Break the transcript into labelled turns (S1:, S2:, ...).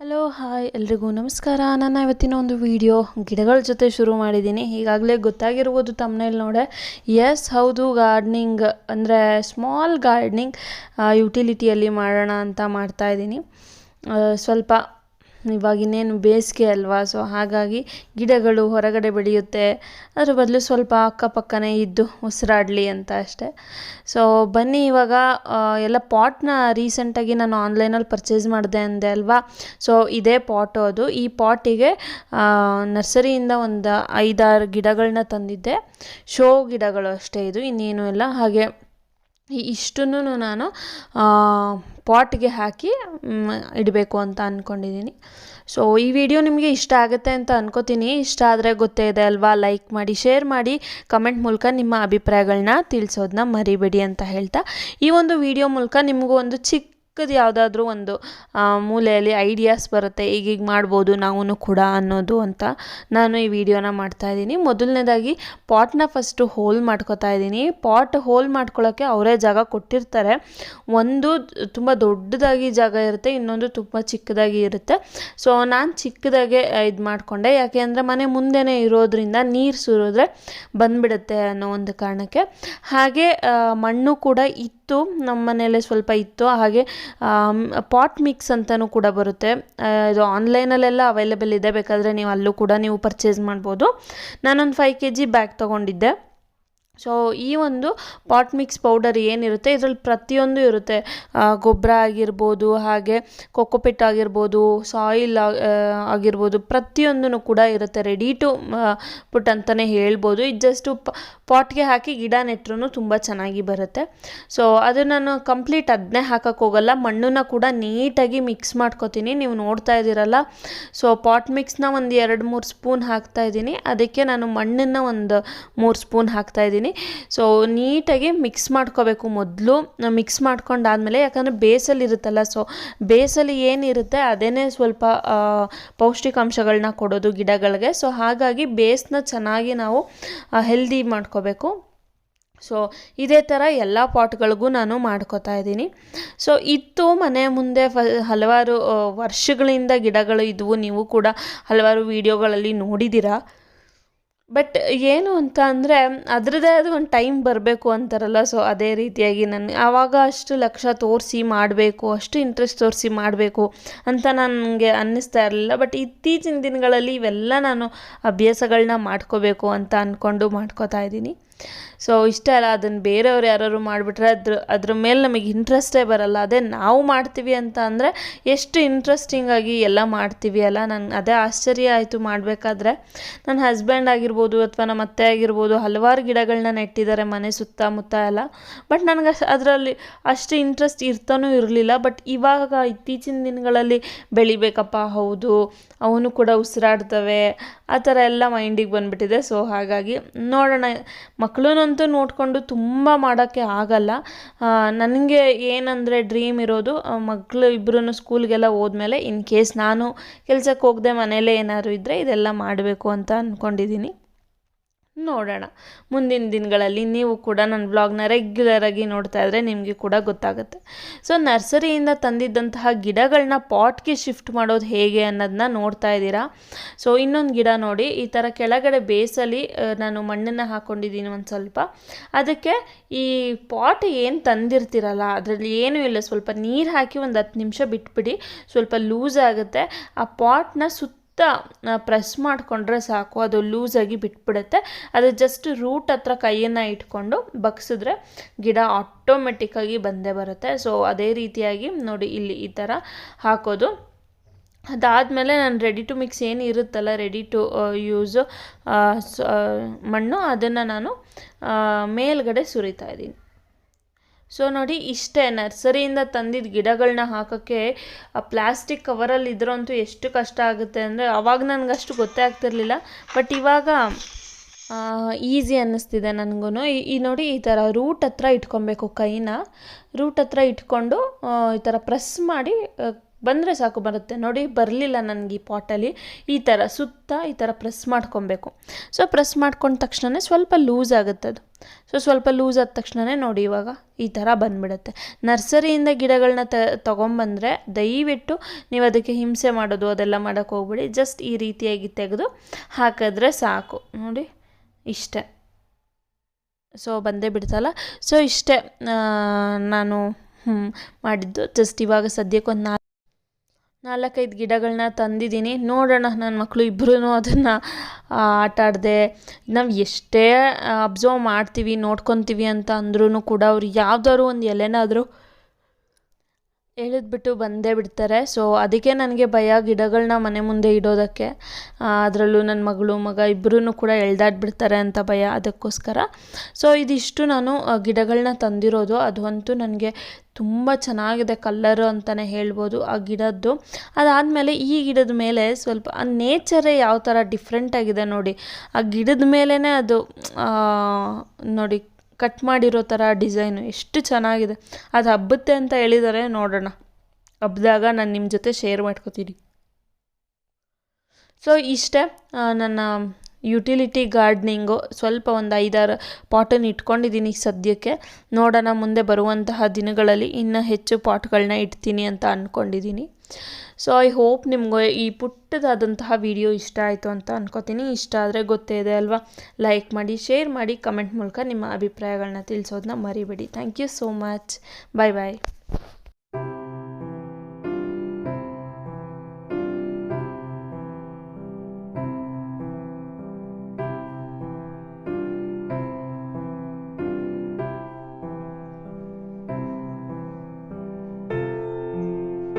S1: Hello, hi. ಎಲ್ರಿಗೂ ನಮಸ್ಕಾರ. ನಾನು ಇವತ್ತಿನ ಒಂದು ವಿಡಿಯೋ ಗಿಡಗಳ ಜೊತೆ ಶುರು ಮಾಡಿದ್ದೀನಿ. ಈಗಾಗಲೇ ಗೊತ್ತಾಗಿರ್ಬೋದು ತಮ್ಮನೇಲಿ ನೋಡೆ. ಎಸ್ ಹೌದು. ಗಾರ್ಡ್ನಿಂಗ್ ಅಂದರೆ ಸ್ಮಾಲ್ ಗಾರ್ಡ್ನಿಂಗ್ ಯುಟಿಲಿಟಿಯಲ್ಲಿ ಮಾಡೋಣ ಅಂತ ಮಾಡ್ತಾಯಿದ್ದೀನಿ ಸ್ವಲ್ಪ ಇವಾಗ ಇನ್ನೇನು ಬೇಸಿಗೆ ಅಲ್ವಾ? ಸೊ ಹಾಗಾಗಿ ಗಿಡಗಳು ಹೊರಗಡೆ ಬೆಳೆಯುತ್ತೆ. ಅದ್ರ ಬದಲು ಸ್ವಲ್ಪ ಅಕ್ಕಪಕ್ಕನೇ ಇದ್ದು ಉಸಿರಾಡಲಿ ಅಂತ ಅಷ್ಟೆ. ಸೊ ಬನ್ನಿ ಇವಾಗ ಎಲ್ಲ ಪಾಟ್ನ ರೀಸೆಂಟಾಗಿ ನಾನು ಆನ್ಲೈನಲ್ಲಿ ಪರ್ಚೇಸ್ ಮಾಡಿದೆ ಅಂದೆ ಅಲ್ವಾ? ಸೊ ಇದೇ ಪಾಟು ಅದು. ಈ ಪಾಟಿಗೆ ನರ್ಸರಿಯಿಂದ ಒಂದು ಐದಾರು ಗಿಡಗಳನ್ನ ತಂದಿದ್ದೆ. ಶೋ ಗಿಡಗಳು ಅಷ್ಟೇ ಇದು, ಇನ್ನೇನು ಇಲ್ಲ. ಹಾಗೆ ಇಷ್ಟನ್ನು ನಾನು ಪಾಟ್ಗೆ ಹಾಕಿ ಇಡಬೇಕು ಅಂತ ಅಂದ್ಕೊಂಡಿದ್ದೀನಿ ಸೊ ಈ ವಿಡಿಯೋ ನಿಮಗೆ ಇಷ್ಟ ಆಗುತ್ತೆ ಅಂತ ಅನ್ಕೋತೀನಿ. ಇಷ್ಟ ಆದರೆ ಗೊತ್ತೇ ಇದೆ ಅಲ್ವಾ? ಲೈಕ್ ಮಾಡಿ ಶೇರ್ ಮಾಡಿ ಕಮೆಂಟ್ ಮೂಲಕ ನಿಮ್ಮ ಅಭಿಪ್ರಾಯಗಳನ್ನ ತಿಳಿಸೋದನ್ನ ಮರಿಬೇಡಿ ಅಂತ ಹೇಳ್ತಾ. ಈ ಒಂದು ವಿಡಿಯೋ ಮೂಲಕ ನಿಮಗೂ ಒಂದು ಚಿಕ್ಕದು ಯಾವುದಾದ್ರೂ ಒಂದು ಮೂಲೆಯಲ್ಲಿ ಐಡಿಯಾಸ್ ಬರುತ್ತೆ, ಈಗೀಗ ಮಾಡ್ಬೋದು ನಾವು ಕೂಡ ಅನ್ನೋದು ಅಂತ ನಾನು ಈ ವಿಡಿಯೋನ ಮಾಡ್ತಾ ಇದ್ದೀನಿ. ಮೊದಲನೇದಾಗಿ ಪಾಟ್ನ ಫಸ್ಟು ಹೋಲ್ ಮಾಡ್ಕೋತಾ ಇದ್ದೀನಿ. ಪಾಟ್ ಹೋಲ್ ಮಾಡ್ಕೊಳ್ಳೋಕ್ಕೆ ಅವರೇ ಜಾಗ ಕೊಟ್ಟಿರ್ತಾರೆ. ಒಂದು ತುಂಬ ದೊಡ್ಡದಾಗಿ ಜಾಗ ಇರುತ್ತೆ, ಇನ್ನೊಂದು ತುಂಬ ಚಿಕ್ಕದಾಗಿ ಇರುತ್ತೆ. ಸೊ ನಾನು ಚಿಕ್ಕದಾಗೆ ಇದು ಮಾಡಿಕೊಂಡೆ. ಯಾಕೆ ಅಂದರೆ ಮನೆ ಮುಂದೆನೇ ಇರೋದ್ರಿಂದ ನೀರು ಸುರಿದ್ರೆ ಬಂದ್ಬಿಡುತ್ತೆ ಅನ್ನೋ ಒಂದು ಕಾರಣಕ್ಕೆ. ಹಾಗೆ ಮಣ್ಣು ಕೂಡ ಇತ್ತು ನಮ್ಮ ಮನೆಯಲ್ಲೇ ಸ್ವಲ್ಪ ಇತ್ತು. ಹಾಗೆ ಪಾಟ್ ಮಿಕ್ಸ್ ಅಂತಲೂ ಕೂಡ ಬರುತ್ತೆ. ಇದು ಆನ್ಲೈನಲ್ಲೆಲ್ಲ ಅವೈಲೇಬಲ್ ಇದೆ. ಬೇಕಾದರೆ ನೀವು ಅಲ್ಲೂ ಕೂಡ ನೀವು ಪರ್ಚೇಸ್ ಮಾಡ್ಬೋದು. ನಾನೊಂದು ಫೈವ್ ಕೆ ಜಿ ಬ್ಯಾಗ್ ತೊಗೊಂಡಿದ್ದೆ. ಸೊ ಈ ಒಂದು ಪಾಟ್ ಮಿಕ್ಸ್ ಪೌಡರ್ ಏನಿರುತ್ತೆ, ಇದರಲ್ಲಿ ಪ್ರತಿಯೊಂದು ಇರುತ್ತೆ. ಗೊಬ್ಬರ ಆಗಿರ್ಬೋದು, ಹಾಗೆ ಕೊಕೊಪಿಟ್ ಆಗಿರ್ಬೋದು ಸಾಯಿಲ್ ಆಗಿರ್ಬೋದು ಪ್ರತಿಯೊಂದೂ ಕೂಡ ಇರುತ್ತೆ. ರೆಡಿ ಟು ಪುಟ್ ಅಂತಲೇ ಹೇಳ್ಬೋದು. ಇದು ಜಸ್ಟು ಪಾಟ್ಗೆ ಹಾಕಿ ಗಿಡ ನೆಟ್ರೂ ತುಂಬ ಚೆನ್ನಾಗಿ ಬರುತ್ತೆ. ಸೊ ಅದು ನಾನು ಕಂಪ್ಲೀಟ್ ಅದನ್ನೇ ಹಾಕೋಕ್ಕೋಗಲ್ಲ ಹೋಗಲ್ಲ. ಮಣ್ಣನ್ನು ಕೂಡ ನೀಟಾಗಿ ಮಿಕ್ಸ್ ಮಾಡ್ಕೋತೀನಿ. ನೀವು ನೋಡ್ತಾ ಇದ್ದೀರಲ್ಲ? ಸೊ ಪಾಟ್ ಮಿಕ್ಸ್ನ ಒಂದು ಎರಡು ಮೂರು ಸ್ಪೂನ್ ಹಾಕ್ತಾ ಇದ್ದೀನಿ. ಅದಕ್ಕೆ ನಾನು ಮಣ್ಣನ್ನು ಒಂದು ಮೂರು ಸ್ಪೂನ್ ಹಾಕ್ತಾ ಇದ್ದೀನಿ. ಸೊ ನೀಟಾಗಿ ಮಿಕ್ಸ್ ಮಾಡ್ಕೋಬೇಕು ಮೊದಲು. ಮಿಕ್ಸ್ ಮಾಡ್ಕೊಂಡಾದ್ಮೇಲೆ, ಯಾಕಂದರೆ ಬೇಸಲ್ಲಿ ಇರುತ್ತಲ್ಲ ಸೊ ಬೇಸಲ್ಲಿ ಏನಿರುತ್ತೆ ಅದೇನೇ ಸ್ವಲ್ಪ ಪೌಷ್ಟಿಕಾಂಶಗಳನ್ನ ಕೊಡೋದು ಗಿಡಗಳಿಗೆ. ಸೊ ಹಾಗಾಗಿ ಬೇಸ್ನ ಚೆನ್ನಾಗಿ ನಾವು ಹೆಲ್ದಿ ಮಾಡ್ಕೋಬೇಕು. ಸೊ ಇದೇ ಥರ ಎಲ್ಲ ಪಾಟ್ಗಳಿಗೂ ನಾನು ಮಾಡ್ಕೋತಾ ಇದ್ದೀನಿ. ಸೊ ಇತ್ತು ಮನೆ ಮುಂದೆ ಫ ಹಲವಾರು ವರ್ಷಗಳಿಂದ ಗಿಡಗಳು ಇದ್ವು. ನೀವು ಕೂಡ ಹಲವಾರು ವಿಡಿಯೋಗಳಲ್ಲಿ ನೋಡಿದ್ದೀರಾ. ಬಟ್ ಏನು ಅಂತ ಅಂದರೆ ಅದರದ್ದೇ ಆದ ಒಂದು ಟೈಮ್ ಬರಬೇಕು ಅಂತಾರಲ್ಲ. ಸೊ ಅದೇ ರೀತಿಯಾಗಿ ನಾನು ಆವಾಗ ಅಷ್ಟು ಲಕ್ಷ ತೋರಿಸಿ ಮಾಡಬೇಕು, ಅಷ್ಟು ಇಂಟ್ರೆಸ್ಟ್ ತೋರಿಸಿ ಮಾಡಬೇಕು ಅಂತ ನನಗೆ ಅನ್ನಿಸ್ತಾ ಇರಲಿಲ್ಲ. ಬಟ್ ಇತ್ತೀಚಿನ ದಿನಗಳಲ್ಲಿ ಇವೆಲ್ಲ ನಾನು ಅಭ್ಯಾಸಗಳನ್ನ ಮಾಡ್ಕೋಬೇಕು ಅಂತ ಅಂದ್ಕೊಂಡು ಮಾಡ್ಕೋತಾ ಇದ್ದೀನಿ. ಸೊ ಇಷ್ಟ ಅಲ್ಲ, ಅದನ್ನು ಬೇರೆಯವ್ರು ಯಾರು ಮಾಡಿಬಿಟ್ರೆ ಅದ್ರ ಅದ್ರ ಮೇಲೆ ನಮಗೆ ಇಂಟ್ರೆಸ್ಟೇ ಬರಲ್ಲ. ಅದೇ ನಾವು ಮಾಡ್ತೀವಿ ಅಂತ ಅಂದರೆ ಎಷ್ಟು ಇಂಟ್ರೆಸ್ಟಿಂಗಾಗಿ ಎಲ್ಲ ಮಾಡ್ತೀವಿ ಅಲ್ಲ? ನಂಗೆ ಅದೇ ಆಶ್ಚರ್ಯ ಆಯಿತು ಮಾಡಬೇಕಾದ್ರೆ. ನನ್ನ ಹಸ್ಬೆಂಡ್ ಆಗಿರ್ಬೋದು ಅಥವಾ ನಮ್ಮ ಅತ್ತೆ ಆಗಿರ್ಬೋದು ಹಲವಾರು ಗಿಡಗಳನ್ನ ನೆಟ್ಟಿದ್ದಾರೆ ಮನೆ ಸುತ್ತಮುತ್ತ ಎಲ್ಲ. ಬಟ್ ನನಗೆ ಅದರಲ್ಲಿ ಅಷ್ಟು ಇಂಟ್ರೆಸ್ಟ್ ಇರ್ತಾನೂ ಇರಲಿಲ್ಲ. ಬಟ್ ಇವಾಗ ಇತ್ತೀಚಿನ ದಿನಗಳಲ್ಲಿ ಬೆಳಿಬೇಕಪ್ಪ, ಹೌದು. ಅವನು ಕೂಡ ಉಸಿರಾಡ್ತವೆ. ಆ ಥರ ಎಲ್ಲ ಮೈಂಡಿಗೆ ಬಂದುಬಿಟ್ಟಿದೆ. ಸೊ ಹಾಗಾಗಿ ನೋಡೋಣ. ಮಕ್ಕಳನ್ನಂತೂ ನೋಡಿಕೊಂಡು ತುಂಬ ಮಾಡೋಕ್ಕೆ ಆಗಲ್ಲ. ನನಗೆ ಏನಂದರೆ ಡ್ರೀಮ್ ಇರೋದು ಮಕ್ಕಳು ಇಬ್ಬರೂ ಸ್ಕೂಲ್ಗೆಲ್ಲ ಹೋದ್ಮೇಲೆ ಇನ್ ಕೇಸ್ ನಾನು ಕೆಲಸಕ್ಕೆ ಹೋಗದೆ ಮನೇಲೇ ಏನಾದ್ರು ಇದ್ದರೆ ಇದೆಲ್ಲ ಮಾಡಬೇಕು ಅಂತ ಅಂದ್ಕೊಂಡಿದ್ದೀನಿ ನೋಡೋಣ. ಮುಂದಿನ ದಿನಗಳಲ್ಲಿ ನೀವು ಕೂಡ ನನ್ನ ಬ್ಲಾಗ್ನ ರೆಗ್ಯುಲರಾಗಿ ನೋಡ್ತಾ ಇದ್ದರೆ ನಿಮಗೆ ಕೂಡ ಗೊತ್ತಾಗುತ್ತೆ. ಸೊ, ನರ್ಸರಿಯಿಂದ ತಂದಿದ್ದಂತಹ ಗಿಡಗಳನ್ನ ಪಾಟ್ಗೆ ಶಿಫ್ಟ್ ಮಾಡೋದು ಹೇಗೆ ಅನ್ನೋದನ್ನ ನೋಡ್ತಾ ಇದ್ದೀರಾ? ಸೊ, ಇನ್ನೊಂದು ಗಿಡ ನೋಡಿ, ಈ ಥರ ಕೆಳಗಡೆ ಬೇಸಲ್ಲಿ ನಾನು ಮಣ್ಣನ್ನು ಹಾಕ್ಕೊಂಡಿದ್ದೀನಿ ಒಂದು ಸ್ವಲ್ಪ. ಅದಕ್ಕೆ ಈ ಪಾಟ್ ಏನು ತಂದಿರ್ತೀರಲ್ಲ, ಅದರಲ್ಲಿ ಏನೂ ಇಲ್ಲ. ಸ್ವಲ್ಪ ನೀರು ಹಾಕಿ ಒಂದು ಹತ್ತು ನಿಮಿಷ ಬಿಟ್ಬಿಡಿ. ಸ್ವಲ್ಪ ಲೂಸ್ ಆಗುತ್ತೆ. ಆ ಪಾಟ್ನ ಸುತ್ತ ಪ್ರೆಸ್ ಮಾಡಿಕೊಂಡ್ರೆ ಸಾಕು. ಅದು ಲೂಸಾಗಿ ಬಿಟ್ಬಿಡುತ್ತೆ. ಅದು ಜಸ್ಟ್ ರೂಟ್ ಹತ್ರ ಕೈಯನ್ನು ಇಟ್ಕೊಂಡು ಬಗ್ಸಿದ್ರೆ ಗಿಡ ಆಟೋಮೆಟಿಕ್ಕಾಗಿ ಬಂದೇ ಬರುತ್ತೆ. ಸೊ ಅದೇ ರೀತಿಯಾಗಿ ನೋಡಿ ಇಲ್ಲಿ ಈ ಥರ ಹಾಕೋದು. ಅದಾದಮೇಲೆ ನಾನು ರೆಡಿ ಟು ಮಿಕ್ಸ್ ಏನು ಇರುತ್ತಲ್ಲ ರೆಡಿ ಟು ಯೂಸು ಮಣ್ಣು, ಅದನ್ನು ನಾನು ಮೇಲ್ಗಡೆ ಸುರಿತಾ ಇದ್ದೀನಿ. ಸೊ ನೋಡಿ, ಇಷ್ಟೇ ನರ್ಸರಿಯಿಂದ ತಂದಿದ್ದ ಗಿಡಗಳನ್ನ ಹಾಕೋಕ್ಕೆ ಆ ಪ್ಲಾಸ್ಟಿಕ್ ಕವರಲ್ಲಿ ಇದ್ರಂತೂ ಎಷ್ಟು ಕಷ್ಟ ಆಗುತ್ತೆ ಅಂದರೆ ಅವಾಗ ನನಗಷ್ಟು ಗೊತ್ತೇ ಆಗ್ತಿರ್ಲಿಲ್ಲ. ಬಟ್ ಇವಾಗ ಈಸಿ ಅನ್ನಿಸ್ತಿದೆ ನನಗೂ ಈ ನೋಡಿ, ಈ ಥರ ರೂಟ್ ಹತ್ರ ಇಟ್ಕೊಬೇಕು ಕೈನ. ರೂಟ್ ಹತ್ರ ಇಟ್ಕೊಂಡು ಈ ಥರ ಪ್ರೆಸ್ ಮಾಡಿ ಬಂದರೆ ಸಾಕು ಬರುತ್ತೆ. ನೋಡಿ, ಬರಲಿಲ್ಲ ನನಗೆ ಈ ಪಾಟಲ್ಲಿ ಈ ಥರ ಸುತ್ತ ಈ ಥರ ಪ್ರೆಸ್ ಮಾಡ್ಕೊಬೇಕು. ಸೊ ಪ್ರೆಸ್ ಮಾಡ್ಕೊಂಡ ತಕ್ಷಣವೇ ಸ್ವಲ್ಪ ಲೂಸ್ ಆಗುತ್ತೆ ಅದು. ಸೊ ಸ್ವಲ್ಪ ಲೂಸ್ ಆದ ತಕ್ಷಣವೇ ನೋಡಿ ಇವಾಗ ಈ ಥರ ಬಂದ್ಬಿಡುತ್ತೆ. ನರ್ಸರಿಯಿಂದ ಗಿಡಗಳನ್ನ ತ, ತೊಗೊಂಬಂದರೆ ದಯವಿಟ್ಟು ನೀವು ಅದಕ್ಕೆ ಹಿಂಸೆ ಮಾಡೋದು, ಅದೆಲ್ಲ ಮಾಡೋಕ್ಕೆ ಹೋಗ್ಬಿಡಿ. ಜಸ್ಟ್ ಈ ರೀತಿಯಾಗಿ ತೆಗೆದು ಹಾಕಿದ್ರೆ ಸಾಕು. ನೋಡಿ, ಇಷ್ಟೆ. ಸೊ ಬಂದೇ ಬಿಡ್ತಲ್ಲ. ಸೊ ಇಷ್ಟೇ ನಾನು ಮಾಡಿದ್ದು. ಜಸ್ಟ್ ಇವಾಗ ಸದ್ಯಕ್ಕೆ ಒಂದು ನಾಲ್ಕು ನಾಲ್ಕೈದು ಗಿಡಗಳನ್ನ ತಂದಿದ್ದೀನಿ. ನೋಡೋಣ ನನ್ನ ಮಕ್ಕಳು ಇಬ್ಬರೂ ಅದನ್ನು ಆಟ ಆಡದೆ. ನಾವು ಎಷ್ಟೇ ಅಬ್ಸರ್ವ್ ಮಾಡ್ತೀವಿ, ನೋಡ್ಕೊತೀವಿ ಅಂತ ಅಂದ್ರೂ ಕೂಡ ಅವ್ರು ಯಾವ್ದಾದ್ರು ಒಂದು ಎಲೆನಾದರೂ ಎಳೆದ್ಬಿಟ್ಟು ಬಂದೇ ಬಿಡ್ತಾರೆ. ಸೊ ಅದಕ್ಕೆ ನನಗೆ ಭಯ ಗಿಡಗಳನ್ನ ಮನೆ ಮುಂದೆ ಇಡೋದಕ್ಕೆ. ಅದರಲ್ಲೂ ನನ್ನ ಮಗಳು, ಮಗ ಇಬ್ಬರೂ ಕೂಡ ಎಳ್ದಾಡ್ಬಿಡ್ತಾರೆ ಅಂತ ಭಯ ಅದಕ್ಕೋಸ್ಕರ. ಸೊ ಇದಿಷ್ಟು ನಾನು ಗಿಡಗಳನ್ನ ತಂದಿರೋದು. ಅದು ಅಂತೂ ನನಗೆ ತುಂಬ ಚೆನ್ನಾಗಿದೆ ಕಲ್ಲರು ಅಂತಲೇ ಹೇಳ್ಬೋದು ಆ ಗಿಡದ್ದು. ಅದಾದಮೇಲೆ ಈ ಗಿಡದ ಮೇಲೆ ಸ್ವಲ್ಪ, ಆ ನೇಚರೇ ಯಾವ ಥರ ಡಿಫ್ರೆಂಟಾಗಿದೆ ನೋಡಿ. ಆ ಗಿಡದ ಮೇಲೇ ಅದು ನೋಡಿ ಕಟ್ ಮಾಡಿರೋ ಥರ ಡಿಸೈನು, ಎಷ್ಟು ಚೆನ್ನಾಗಿದೆ. ಅದು ಹಬ್ಬತ್ತೆ ಅಂತ ಹೇಳಿದರೆ ನೋಡೋಣ. ಹಬ್ಬದಾಗ ನಾನು ನಿಮ್ಮ ಜೊತೆ ಶೇರ್ ಮಾಡ್ಕೋತೀನಿ. ಸೊ ಇಷ್ಟೇ ನನ್ನ ಯುಟಿಲಿಟಿ ಗಾರ್ಡ್ನಿಂಗು ಸ್ವಲ್ಪ ಒಂದು ಐದಾರು ಪಾಟನ್ನು ಇಟ್ಕೊಂಡಿದ್ದೀನಿ ಸದ್ಯಕ್ಕೆ. ನೋಡೋಣ, ಮುಂದೆ ಬರುವಂತಹ ದಿನಗಳಲ್ಲಿ ಇನ್ನೂ ಹೆಚ್ಚು ಪಾಟ್ಗಳನ್ನ ಇಡ್ತೀನಿ ಅಂತ ಅಂದ್ಕೊಂಡಿದ್ದೀನಿ ಸೊ ಐ ಹೋಪ್ ನಿಮಗೆ ಈ ಪುಟ್ಟದಾದಂತಹ ವಿಡಿಯೋ ಇಷ್ಟ ಆಯಿತು ಅಂತ ಅನ್ಕೋತೀನಿ. ಇಷ್ಟ ಆದರೆ ಗೊತ್ತೇ ಇದೆ ಅಲ್ವಾ? ಲೈಕ್ ಮಾಡಿ ಶೇರ್ ಮಾಡಿ ಕಮೆಂಟ್ ಮೂಲಕ ನಿಮ್ಮ ಅಭಿಪ್ರಾಯಗಳನ್ನ ತಿಳಿಸೋದನ್ನ ಮರಿಬೇಡಿ. Thank you so much bye bye